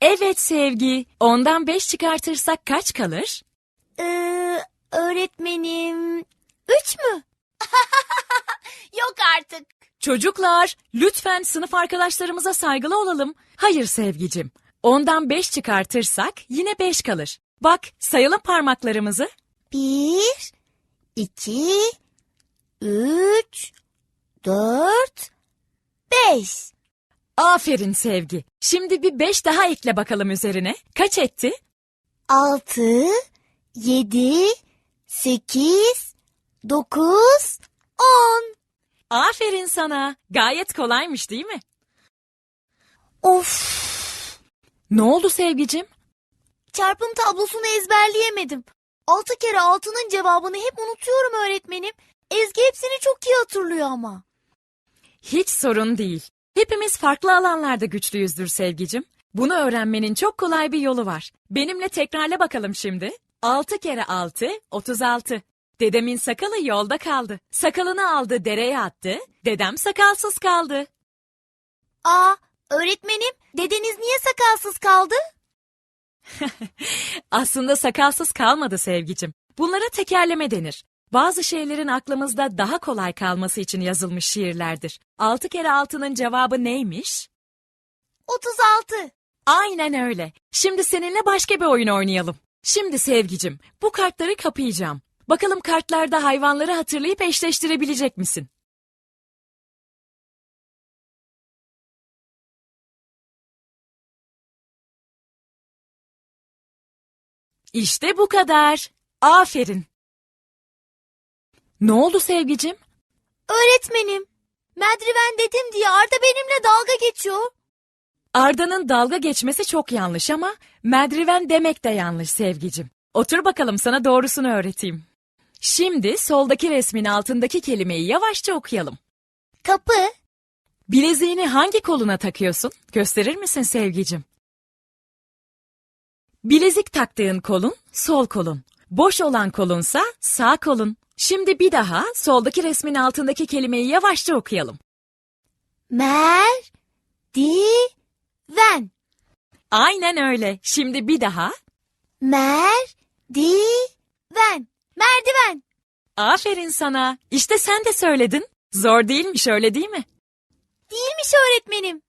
Evet Sevgi. Ondan 5 çıkartırsak kaç kalır? Ee, öğretmenim. Üç mü? Yok artık. Çocuklar, lütfen sınıf arkadaşlarımıza saygılı olalım. Hayır Sevgicim. Ondan 5 çıkartırsak yine 5 kalır. Bak, sayalım parmaklarımızı. Bir, iki, üç, dört, beş. Aferin Sevgi. Şimdi bir 5 daha ekle bakalım üzerine. Kaç etti? Altı, yedi, sekiz, dokuz, on. Aferin sana. Gayet kolaymış değil mi? Of! Ne oldu Sevgicim? Çarpım tablosunu ezberleyemedim. Altı kere altının cevabını hep unutuyorum öğretmenim. Ezgi hepsini çok iyi hatırlıyor ama. Hiç sorun değil. Hepimiz farklı alanlarda güçlüyüzdür Sevgicim. Bunu öğrenmenin çok kolay bir yolu var. Benimle tekrarla bakalım şimdi. 6 kere 6, 36. Dedemin sakalı yolda kaldı. Sakalını aldı dereye attı. Dedem sakalsız kaldı. Aa, öğretmenim, dedeniz niye sakalsız kaldı? Aslında sakalsız kalmadı sevgicim. Bunlara tekerleme denir. Bazı şeylerin aklımızda daha kolay kalması için yazılmış şiirlerdir. 6 kere 6'nın cevabı neymiş? 36. Aynen öyle. Şimdi seninle başka bir oyun oynayalım. Şimdi sevgicim, bu kartları kapayacağım. Bakalım kartlarda hayvanları hatırlayıp eşleştirebilecek misin? İşte bu kadar. Aferin. Ne oldu sevgicim? Öğretmenim, merdiven dedim diye Arda benimle dalga geçiyor. Arda'nın dalga geçmesi çok yanlış ama merdiven demek de yanlış sevgicim. Otur bakalım sana doğrusunu öğreteyim. Şimdi soldaki resmin altındaki kelimeyi yavaşça okuyalım. Kapı, Bileziğini hangi koluna takıyorsun? Gösterir misin sevgicim? Bilezik taktığın kolun sol kolun. Boş olan kolunsa sağ kolun. Şimdi bir daha soldaki resmin altındaki kelimeyi yavaşça okuyalım. mer, di, ven. Aynen öyle. Şimdi bir daha. Mer, di, ven. Merdiven. Aferin sana. İşte sen de söyledin. Zor değilmiş öyle değil mi? Değilmiş öğretmenim.